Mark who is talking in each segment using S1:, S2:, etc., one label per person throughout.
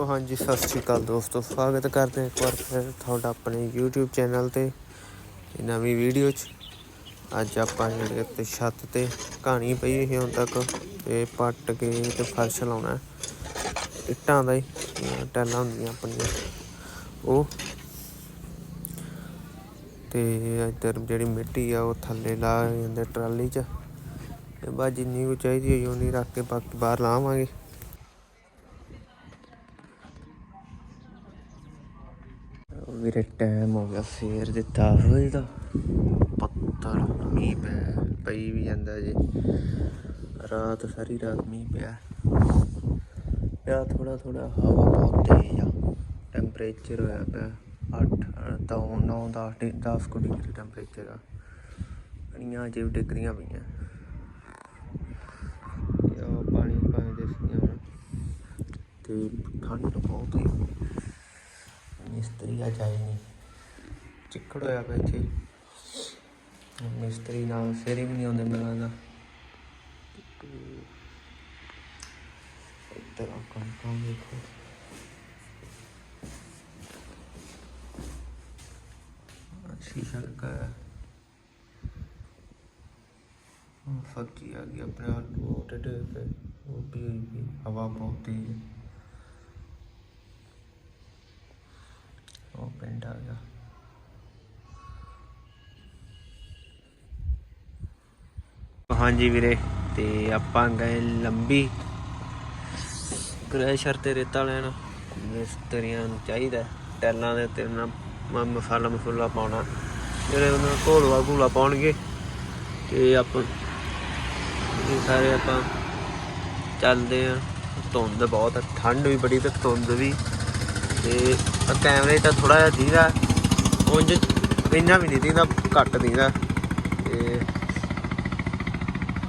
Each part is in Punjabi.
S1: ਸੋ ਹਾਂਜੀ, ਸਤਿ ਸ਼੍ਰੀ ਅਕਾਲ ਦੋਸਤੋ, ਸਵਾਗਤ ਕਰਦੇ ਹਾਂ ਇੱਕ ਵਾਰ ਫਿਰ ਤੁਹਾਡਾ ਆਪਣੇ YouTube ਚੈਨਲ ਤੇ ਨਵੀਂ ਵੀਡੀਓ 'ਚ। ਅੱਜ ਆਪਾਂ ਜਿਹੜੇ ਤੇ ਛੱਤ ਤੇ ਕਹਾਣੀ ਪਈ ਸੀ ਹੁਣ ਤੱਕ, ਤੇ ਪੱਟ ਕੇ ਤੇ ਫਰਸ਼ ਲਾਉਣਾ। ਇੱਟਾਂ ਦਾ ਹੀ ਅਹ ਟੈਲਾਂ ਹੁੰਦੀਆਂ ਆਪਣੀਆਂ। ਉਹ। ਤੇ ਇੱਧਰ ਜਿਹੜੀ ਮਿੱਟੀ ਆ, ਉਹ ਥੱਲੇ ਲਾ ਜਾਂਦੇ ਟਰਾਲੀ 'ਚ। ਤੇ ਬਾਅਦ ਜਿੰਨੀ ਕੁ ਚਾਹੀਦੀ ਹੋਈ, ਉਨੀ ਰੱਖ ਕੇ ਬਾਕੀ ਬਾਹਰ ਲਾਵਾਂਗੇ। ਵੀਰੇ ਟਾਈਮ ਹੋ ਗਿਆ, ਫੇਰ ਦੇ 10 ਵਜੇ ਦਾ। ਪੱਤਰ ਮੀਂਹ ਪਿਆ ਪਈ ਵੀ ਜਾਂਦਾ ਜੀ। ਰਾਤ, ਸਾਰੀ ਰਾਤ ਮੀਂਹ ਪਿਆ। ਪਿਆ ਥੋੜਾ ਥੋੜਾ ਹਵਾ ਬਹੁਤ ਤੇਜ਼ ਆ। ਟੈਂਪਰੇਚਰ ਹੋਇਆ ਪਿਆ 8 ਤਾਂ 9 10 10 ਕੁ ਡਿਗਰੀ ਟੈਂਪਰੇਚਰ ਆ। ਕਣੀਆਂ ਜਿਵ ਡਿਗਰੀਆਂ ਪਈਆਂ। ਤੇ ਪਾਣੀ ਪਾਣੀ ਦੇ ਸੀ ਹੁਣ। ਤੇ ਠੰਡ ਬਹੁਤ ਹੀ ਮਿਸਤਰੀ ਅੱਜ ਆਏ ਨਹੀਂ ਚਿੱਕੜ ਹੋਇਆ ਪਿਆ ਇੱਥੇ। ਮਿਸਤਰੀ ਨਾਲ ਫੇਰੇ ਵੀ ਨਹੀਂ ਆਉਂਦੇ ਮਿਲਾਂ ਦਾ। ਇੱਧਰ ਆ ਕੰਮ ਕੰਮ ਦੇਖੋ। ਸ਼ੀਸ਼ਾ ਲੱਗਾ ਹੈ ਫੱਕੀ ਆ ਗਈ ਆਪਣੇ ਆਲ ਮੋਟੇ ਤੇ ਉਹ ਵੀ, ਹਵਾ ਬਹੁਤ ਤੇਜ਼। ਉਹ ਪਿੰਡ ਆ ਗਿਆ। ਹਾਂਜੀ ਵੀਰੇ, ਤੇ ਆਪਾਂ ਗਏ ਲੰਬੀ। ਕ੍ਰੈਸ਼ਰ ਤੇ ਰੇਤਾ ਲੈਣ। ਮਿਸਤਰੀਆਂ ਨੂੰ ਚਾਹੀਦਾ ਟੈਲਾਂ ਦੇ ਤੇ ਨਾ ਮਸਾਲਾ ਮਸੂਲਾ ਪਾਉਣਾ। ਜਿਹੜੇ ਉਹਨਾਂ ਘੋਲਵਾ ਘੂਲਾ ਪਾਉਣਗੇ, ਤੇ ਆਪਾਂ ਇਹ ਸਾਰੇ ਆਪਾਂ ਚੱਲਦੇ ਆ ਧੁੰਦ ਬਹੁਤ ਠੰਡ ਵੀ ਬੜੀ ਤੇ ਧੁੰਦ ਵੀ ਤੇ ਕੈਮਰੇ ਤਾਂ ਥੋੜਾ ਜਿਹਾ ਦੀਦਾ। ਉਂਝ ਇੰਨਾ ਵੀ ਨਹੀਂ ਦੀਦਾ, ਘੱਟ ਦੀਦਾ। ਤੇ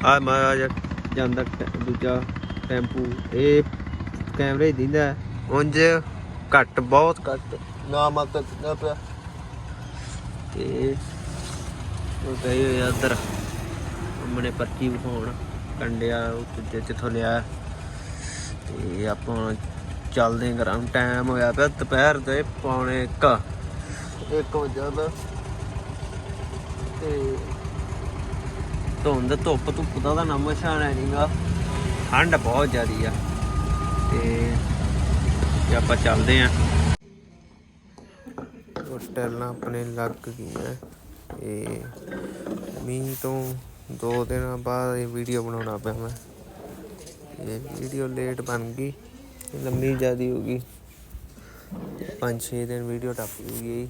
S1: ਆ ਮਾਰਾ ਜਾਂਦਾ ਦੂਜਾ ਟੈਂਪੂ, ਇਹ ਕੈਮਰੇ 'ਚ ਦੀਦਾ। ਉਂਝ ਘੱਟ, ਬਹੁਤ ਘੱਟ, ਨਾ ਮਤਲਬ ਨਾ ਪਿਆ। ਤੇ ਉਹ ਗਏ ਹੋਏ ਆ ਉੱਧਰ, ਸਾਹਮਣੇ ਪਰਚੀ ਵਿਖਾਉਣ, ਕੰਡਿਆ ਉਹ ਜਿੱਥੋਂ ਲਿਆ। ਤੇ ਆਪਾਂ ਚੱਲਦੇ ਘਰਾਂ ਨੂੰ। ਟਾਈਮ ਹੋਇਆ ਪਿਆ ਦੁਪਹਿਰ ਦੇ ਪੌਣੇ 1 1 ਵਜੇ ਦਾ। ਤੇ ਧੁੰਦ, ਧੁੱਪ ਧੁੱਪ ਦਾ ਤਾਂ ਨਾਮੋ ਨਿਸ਼ਾਨ ਹੈ ਨਹੀਂਗਾ। ਠੰਡ ਬਹੁਤ ਜ਼ਿਆਦੀ ਆ। ਤੇ ਆਪਾਂ ਚੱਲਦੇ ਆਂ ਉਹ ਟੈਲਾਂ ਆਪਣੇ ਲੱਗ ਗਈਆਂ। ਇਹ ਮੀਂਹ ਤੋਂ ਦੋ ਦਿਨਾਂ ਬਾਅਦ ਇਹ ਵੀਡੀਓ ਬਣਾਉਣਾ ਪਿਆ ਮੈਂ। ਇਹ ਵੀਡੀਓ ਲੇਟ ਬਣ ਗਈ। ਲੰਮੀ ਜ਼ਿਆਦੀ ਹੋ ਗਈ। ਪੰਜ ਛੇ ਦਿਨ ਵੀਡੀਓ ਟੱਪ ਗਈ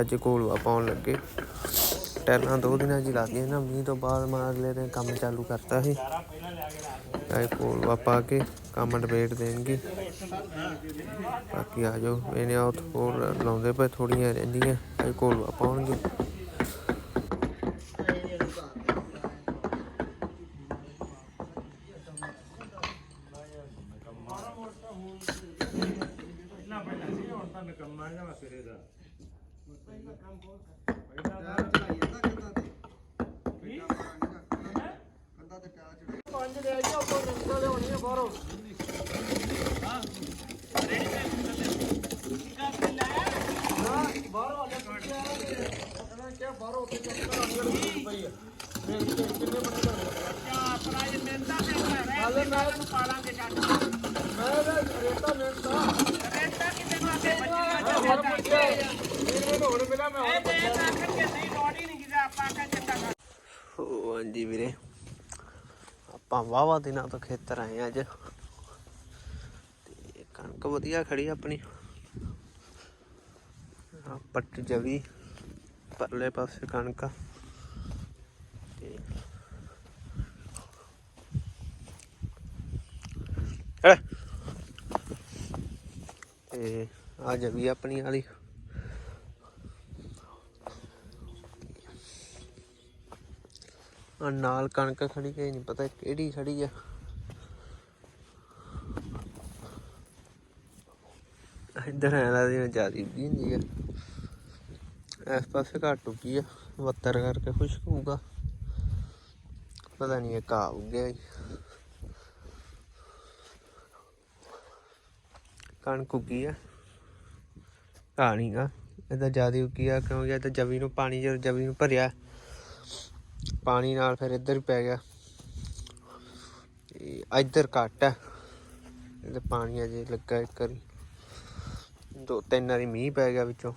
S1: ਅੱਜ ਕੋਲਵਾ ਪਾਉਣ ਲੱਗੇ। ਟੈਲਾਂ ਦੋ ਦਿਨਾਂ ਚ ਹੀ ਲੱਗ ਗਏ ਨਾ। ਮੀਂਹ ਤੋਂ ਬਾਅਦ ਮੈਂ ਅਗਲੇ ਦਿਨ ਕੰਮ ਚਾਲੂ ਕਰਤਾ ਸੀ। ਅੱਜ ਕੋਲਵਾ ਪਾ ਕੇ ਕੰਮ ਡਿਬੇਟ ਦੇਣਗੇ। ਬਾਕੀ ਆ ਜਾਓ। ਇਹਨੇ ਉਹ ਹੋਰ ਲਾਉਂਦੇ ਪਏ ਥੋੜੀਆਂ ਰਹਿੰਦੀਆਂ। ਅੱਜ ਕੋਲਵਾ ਪਾਉਣਗੇ। ਤਾਂ ਨਿਕੰਮਾ ਜਾਂ ਮੈਂ ਸਿਰੇ ਦਾ ਪਹਿਲਾਂ ਕੰਮ ਬਹੁਤ ਕਰ ਪਹਿਲਾਂ ਕੰਮ ਚਲਾਈ ਜਾਂਦਾ ਕਿੱਦਾਂ ਤੇ ਪਹਿਲਾਂ ਮਾਰਾਂਗਾ ਕੰਦਾ ਤੇ ਪਿਆ ਚੜਾ ਪੰਜ
S2: ਲੈ ਆਈਓ ਕੋ ਨਿਕਲ ਦੇ। ਹੋਣੀ ਹੈ ਬਾਹਰੋਂ ਹਾਂ ਰੇੜੀ ਤੇ ਨਿਕਲ ਦੇ ਕਿੱਦਾਂ ਤੇ ਲੈ ਹਾਂ ਬਾਹਰੋਂ ਅੱਗੇ ਕੱਢਿਆ ਪਤਾ ਨਹੀਂ ਕਿ ਬਾਹਰੋਂ ਉੱਤੇ ਚੱਕਰ ਆ ਗਈ ਪਈ ਹੈ ਮੇਰੇ ਕਿੰਨੇ ਬੰਦੇ ਕਰ ਰਿਹਾ ਆਪਣਾ ਇਹ ਮਿਹਨਤਾਂ ਤੇ ਕਰ ਰਿਹਾ ਹਾਲੇ ਮੈਂ ਪਾਲਾਂਗੇ ਛੱਡ ਮੈਂ ਰੇਤਾ
S1: ਓ ਹਾਂਜੀ ਵੀਰੇ, ਆਪਾਂ ਵਾਵਾ ਦਿਨਾਂ ਤੋਂ ਖੇਤਰ ਆਏ ਅੱਜ। ਤੇ ਕਣਕ ਵਧੀਆ ਖੜੀ ਆਪਣੀ। ਆ ਪੱਟ ਜਵੀ, ਪਰਲੇ ਪਾਸੇ ਕਣਕ। ਤੇ ਤੇ ਆ ਜਵੀ ਆਪਣੀ ਵਾਲੀ। ਨਾਲ ਕਣਕ ਖੜੀ ਹੈ ਨਹੀਂ ਪਤਾ ਕਿਹੜੀ ਖੜੀ ਆ। ਇੱਧਰ ਐ ਲੱਗਦੀ ਜਿਆਦੀ ਉੱਗੀ ਹੁੰਦੀ ਆ। ਇਸ ਪਾਸੇ ਘੱਟ ਉੱਗੀ ਆ, ਵੱਤਰ ਕਰਕੇ ਖੁਸ਼ਕ ਹੋਊਗਾ। ਪਤਾ ਨਹੀਂ ਇਹ ਕਾ ਉੱਗਿਆ ਜੀ ਕਣਕ ਉੱਗੀ ਆ। ਕਹਾਣੀਗਾ ਇਹਦਾ ਜ਼ਿਆਦਾ ਉੱਗੀ ਆ ਕਿਉਂਕਿ ਇਹ ਤਾਂ ਜਵੀ ਨੂੰ ਪਾਣੀ ਜਦੋਂ ਜਵੀ ਨੂੰ ਭਰਿਆ ਪਾਣੀ ਨਾਲ ਫਿਰ ਇੱਧਰ ਹੀ ਪੈ ਗਿਆ। ਇੱਧਰ ਘੱਟ ਹੈ। ਇਹਦੇ ਪਾਣੀ ਅਜੇ ਲੱਗਾ ਇੱਕ ਵਾਰੀ। ਦੋ ਤਿੰਨ ਵਾਰੀ ਮੀਂਹ ਪੈ ਗਿਆ ਵਿੱਚੋਂ।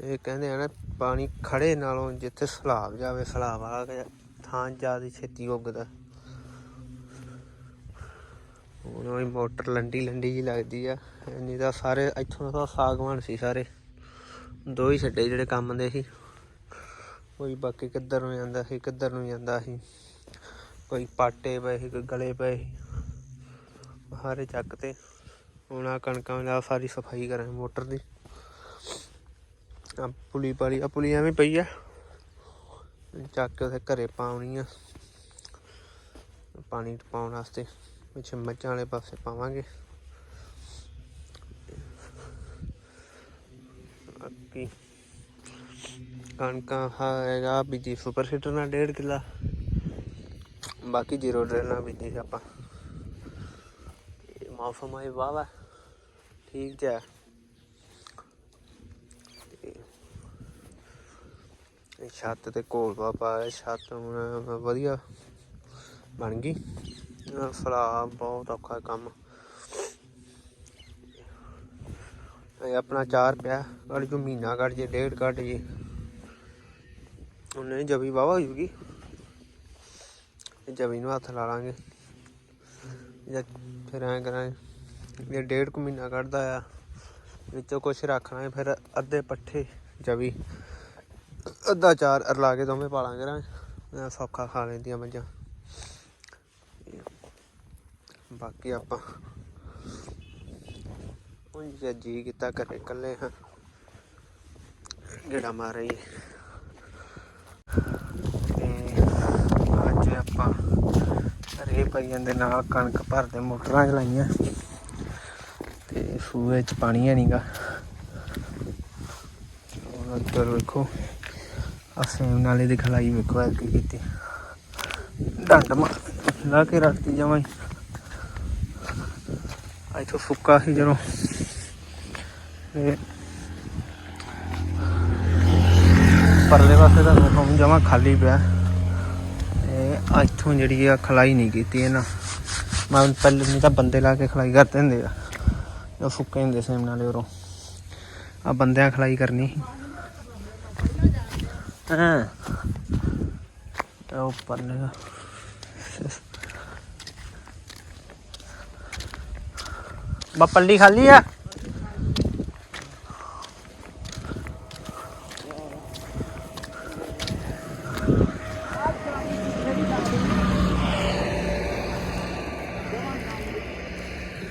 S1: ਇਹ ਕਹਿੰਦੇ ਆ ਨਾ, ਪਾਣੀ ਖੜੇ ਨਾਲੋਂ ਜਿੱਥੇ ਸਲਾਬ ਜਾਵੇ, ਸਲਾਬ ਵਾਲਾ ਕ- ਥਾਂ ਜ਼ਿਆਦਾ ਛੇਤੀ ਉੱਗਦਾ। ਹੁਣ ਉਹ ਮੋਟਰ ਲੰਡੀ ਲੰਡੀ ਜੀ ਲੱਗਦੀ ਆ। ਇੰਨੀ ਤਾਂ ਸਾਰੇ, ਇੱਥੋਂ ਦਾ ਸਾਗਵਾਨ ਸੀ ਸਾਰੇ। ਦੋ ਹੀ ਛੱਡੇ ਜਿਹੜੇ ਕੰਮ ਦੇ ਸੀ। ਕੋਈ ਬਾਕੀ ਕਿੱਧਰ ਨੂੰ ਜਾਂਦਾ ਸੀ, ਕਿੱਧਰ ਨੂੰ ਜਾਂਦਾ ਸੀ। ਕੋਈ ਪਾਟੇ ਪਏ ਸੀ, ਕੋਈ ਗਲੇ ਪਏ ਸੀ। ਹਾਰੇ ਚੱਕ ਤੇ ਹੁਣ ਆ ਕਣਕਾਂ ਦਾ ਸਾਰੀ ਸਫ਼ਾਈ ਕਰਾਂ ਮੋਟਰ ਦੀ। ਆ ਪੁਲੀ ਪਾਲੀ ਆ ਪੁਲੀ ਐਵੇਂ ਪਈ ਆ। ਚੱਕ ਕੇ ਉਥੇ ਘਰੇ ਪਾਉਣੀ ਆ। ਪਾਣੀ ਪਾਉਣ ਵਾਸਤੇ ਪਿੱਛੇ ਮੱਝਾਂ ਵਾਲੇ ਪਾਸੇ ਪਾਵਾਂਗੇ। ਬਾਕੀ ਕਣਕਾਂ ਹੈਗਾ ਬੀਜੀ ਸੁਪਰ ਸੀਟਰ ਨਾਲ ਡੇਢ ਕਿੱਲਾ। ਬਾਕੀ ਜ਼ੀਰੋ ਡਰੇਲ ਨਾਲ ਬੀਜੀ ਆਪਾਂ। ਮੌਸਮ ਆਈ ਵਾਵਾ ਠੀਕ ਜਿਹਾ। ਇਹ ਛੱਤ ਤੇ ਕੋਲਵਾ ਪਾਇਆ ਛੱਤ ਹੁਣ ਵਧੀਆ ਬਣ ਗਈ। ਅਹ ਫਲਾ ਬਹੁਤ ਔਖਾ ਕੰਮ। ਇਹ ਆਪਣਾ ਚਾਰ ਪਿਆ ਗੜ ਜੋ ਮਹੀਨਾ ਕੱਢ ਜੇ, ਡੇਢ ਕੱਢ ਜੇ। ਉਹਨੇ ਜਬੀ ਵਾਵਾ ਹੋ ਜੂਗੀ ਇਹ ਜਬੀ ਨੂੰ ਹੱਥ ਲਾ ਲਾਂਗੇ। ਜਾਂ ਫਿਰ ਐਂ ਕਰਾਂਗੇ ਇਹ ਡੇਢ ਕੁ ਮਹੀਨਾ ਕੱਢਦਾ ਆ, ਵਿੱਚੋਂ ਕੁਛ ਰੱਖ ਲਾਂਗੇ ਫਿਰ ਅੱਧੇ ਪੱਠੇ, ਜਵੀ, ਅੱਧਾ ਚਾਰ ਰਲਾ ਕੇ ਦੋਵੇਂ ਪਾ ਲਾਂਗੇ ਰਾਂ ਸੌਖਾ ਖਾ ਲੈਂਦੀਆਂ ਮੱਝਾਂ। ਬਾਕੀ ਆਪਾਂ ਹੁਣ ਜੀ ਕੀਤਾ, ਘਰੇ ਇਕੱਲੇ ਹਾਂ। ਗੇੜਾ ਮਾਰ ਰਹੀ ਤੇ ਅੱਜ ਆਪਾਂ ਰੇ ਪਈਆਂ ਦੇ ਨਾਲ, ਕਣਕ ਭਰਦੇ ਮੋਟਰਾਂ ਚਲਾਈਆਂ। ਤੇ ਸੂਏ ਚ ਪਾਣੀ ਹੈ ਨਹੀਂਗਾ ਹੁਣ ਉੱਧਰ ਵੇਖੋ ਅਸੀਂ ਨਾਲੇ ਦੀ ਖਲਾਈ ਵੇਖੋ ਐ ਕੀ ਕੀਤੀ। ਡੰਡ ਮਾਰ ਲਾ ਕੇ ਰੱਖਤੀ ਜਮਾਂ ਹੀ। ਤੋਂ ਸੁੱਕਾ ਸੀ ਜਦੋਂ। ਤੇ ਪਰਲੇ ਪਾਸੇ ਦਾ ਹੁਣ ਜਮਾ ਖਾਲੀ ਪਿਆ। ਤੇ ਇੱਥੋਂ ਜਿਹੜੀ ਆ ਖਲਾਈ ਨਹੀਂ ਕੀਤੀ ਇਹਨਾਂ। ਮੈਂ ਪਹਿਲੇ ਨਹੀਂ ਤਾਂ ਬੰਦੇ ਲਾ ਕੇ ਖਲਾਈ ਕਰਦੇ ਹੁੰਦੇ ਆ। ਉਹ ਸੁੱਕੇ ਹੁੰਦੇ ਸੇਮ ਨਾਲੇ ਉਰੋਂ। ਆ ਬੰਦਿਆਂ ਖਲਾਈ ਕਰਨੀ ਹਾਂ। ਤੇ ਉਹ ਪਰਲੇ ਬਾ ਪੱਲੀ ਖਾਲੀ ਆ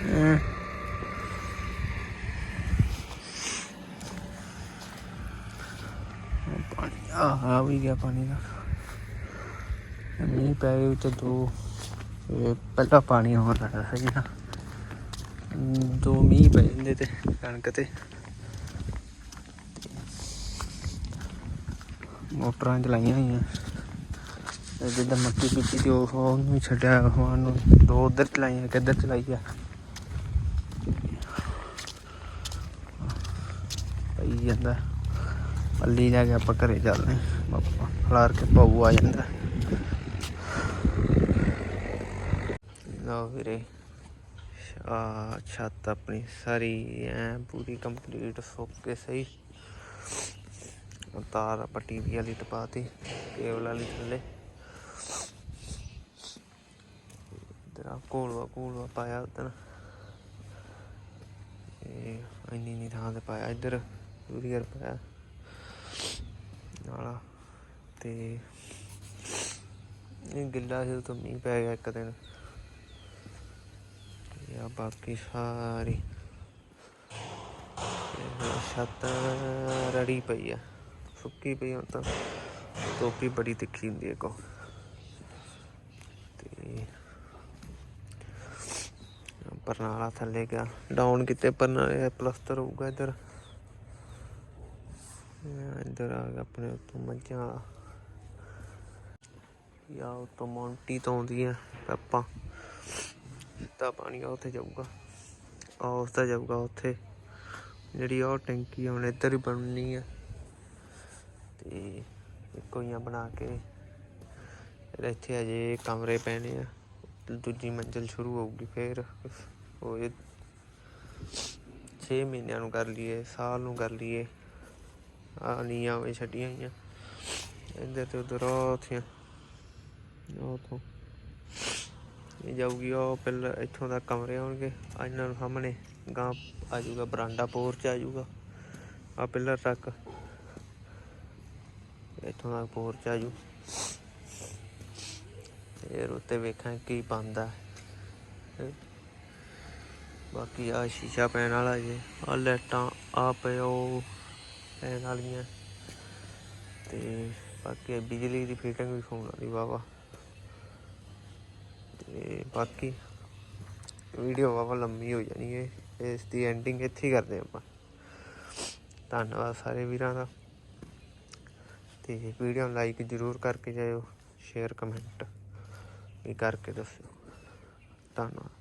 S1: ਹਮ। ਉਹ ਪਾਣੀ ਆ ਆ ਵੀ ਗਿਆ ਪਾਣੀ ਦਾ। ਮੀਂਹ ਪੈ ਗਏ ਵਿੱਚ ਦੋ ਇਹ ਪਹਿਲਾਂ ਪਾਣੀ ਹੋਰ ਲੱਗਾ ਸੀ ਨਾ। ਦੋ ਮੀਂਹ ਪੈ ਜਾਂਦੇ ਤੇ ਕਣਕ ਤੇ। ਮੋਟਰਾਂ ਚਲਾਈਆਂ ਹੋਈਆਂ। ਜਿੱਦਾਂ ਮੱਕੀ ਪੀਤੀ ਤੇ ਉਹ ਉਹਨੂੰ ਛੱਡਿਆ ਹੋਣ ਨੂੰ ਦੋ ਉਧਰ ਚਲਾਈਆਂ, ਇੱਕ ਇੱਧਰ ਚਲਾਈ ਪਈ ਜਾਂਦਾ। ਪੱਲੀ ਜਾ ਕੇ ਆਪਾਂ ਘਰੇ ਚੱਲਦੇ ਹਾਂ। ਬਾਪਾ ਖਲਾਰ ਕੇ ਪਾਉ ਆ ਜਾਂਦਾ। ਲਓ ਵੀਰੇ, ਆ ਛੱਤ ਆਪਣੀ ਸਾਰੀ ਐ ਪੂਰੀ ਕੰਪਲੀਟ ਸੁੱਕ ਕੇ ਸਹੀ ਤਾਰ ਪੱਟੀ ਵੀ ਵਾਲੀ ਟਪਾਤੀ ਕੇਬਲ ਵਾਲੀ ਥੱਲੇ। ਤੇਰਾ ਕੋਲਵਾ ਕੋਲਵਾ ਪਾਇਆ ਉਦੋਂ ਇਹ ਇੰਨੀ ਨਹੀਂ ਥਾਂ ਤੇ ਪਾਇਆ, ਇੱਧਰ ਯੂਰੀਅਰ ਪਾਇਆ। ਨਾਲਾ ਤੇ ਇਹ ਗਿੱਲਾ ਸੀ ਤਾਂ ਮੀਂਹ ਪੈ ਗਿਆ ਇੱਕ ਦਿਨ। ਯਾ ਬਾਕੀ ਸਾਰੀ। ਛੱਤ ਰੜੀ ਪਈ ਆ, ਸੁੱਕੀ ਪਈ ਹੁਣ ਤਾਂ। ਟੋਪੀ ਬੜੀ ਤਿੱਖੀ ਹੁੰਦੀ ਹੈ ਕੋ ਤੇ ਪਰਨਾਲਾ ਥੱਲੇ ਗਿਆ। ਡਾਊਨ ਕਿਤੇ ਪਰਨਾਲੇ ਪਲਸਤਰ ਹੋਊਗਾ ਇੱਧਰ। ਇਹ ਇੱਧਰ ਆ ਗਿਆ ਆਪਣੇ ਉੱਤੋਂ ਮੱਝਾਂ ਵਾਲਾ। ਯਾ ਉੱਤੋਂ ਮੌਂਟੀ ਤੋਂ ਆਉਂਦੀਆਂ ਆਪਾਂ ਦਾ ਪਾਣੀ ਆ ਉੱਥੇ ਜਾਊਗਾ। ਆ ਉਸ ਦਾ ਜਾਊਗਾ ਉੱਥੇ। ਜਿਹੜੀ ਉਹ ਟੈਂਕੀ ਆ, ਹੁਣ ਇੱਧਰ ਹੀ ਬਣਨੀ ਆ। ਤੇ ਇੱਕੋ ਹੀ ਬਣਾ ਕੇ। ਇੱਥੇ ਅਜੇ ਕਮਰੇ ਪੈਣੇ ਆ। ਦੂਜੀ ਮੰਜ਼ਿਲ ਸ਼ੁਰੂ ਹੋਊਗੀ ਫਿਰ। ਉਹ 6 ਮਹੀਨਿਆਂ ਨੂੰ ਕਰ ਲਈਏ, ਸਾਲ ਨੂੰ ਕਰ ਲਈਏ। ਆ ਨੀਆਂ ਵੀ ਛੱਡੀਆਂ ਹੋਈਆਂ। ਇੱਧਰ ਤੇ ਉਧਰ ਉੱਥੇ ਉਹ ਇਹ ਜਾਊਗੀ ਉਹ ਪਹਿਲਾਂ ਇੱਥੋਂ ਦਾ ਕਮਰੇ ਆਉਣਗੇ। ਆ ਇਹਨਾਂ ਨੂੰ ਸਾਹਮਣੇ ਗਾਂ ਆ ਜਾਊਗਾ, ਬਰਾਂਡਾ ਪੋਰਚ ਆ ਜਾਊਗਾ। ਆ ਪਿੱਲਰ ਤੱਕ। ਇੱਥੋਂ ਦਾ ਪੋਰਚ ਆ ਜੂ। ਫਿਰ ਉੱਤੇ ਵੇਖਾਂ ਕੀ ਬਣਦਾ। ਬਾਕੀ ਆ ਸ਼ੀਸ਼ਾ ਪੈਣ ਵਾਲਾ ਜੇ। ਆ ਲਾਈਟਾਂ ਆ ਪਿਓ। ਪੈਣ ਵਾਲੀਆਂ। ਤੇ ਬਾਕੀ ਬਿਜਲੀ ਦੀ ਫਿਟਿੰਗ ਵੀ ਹੋਣ ਵਾਲੀ ਵਾਵਾ ਤੇ ਬਾਕੀ ਵੀਡੀਓ ਵਾਵਾ ਲੰਮੀ ਹੋ ਜਾਣੀ ਹੈ ਇਸ ਦੀ ਐਂਡਿੰਗ ਇੱਥੇ ਹੀ ਕਰਦੇ ਆਪਾਂ। ਧੰਨਵਾਦ ਸਾਰੇ ਵੀਰਾਂ ਦਾ। ਤੇ ਵੀਡੀਓ ਨੂੰ ਲਾਈਕ ਜ਼ਰੂਰ ਕਰਕੇ ਜਾਇਓ ਸ਼ੇਅਰ ਕਮੈਂਟ ਵੀ ਕਰਕੇ ਦੱਸਿਓ। ਧੰਨਵਾਦ।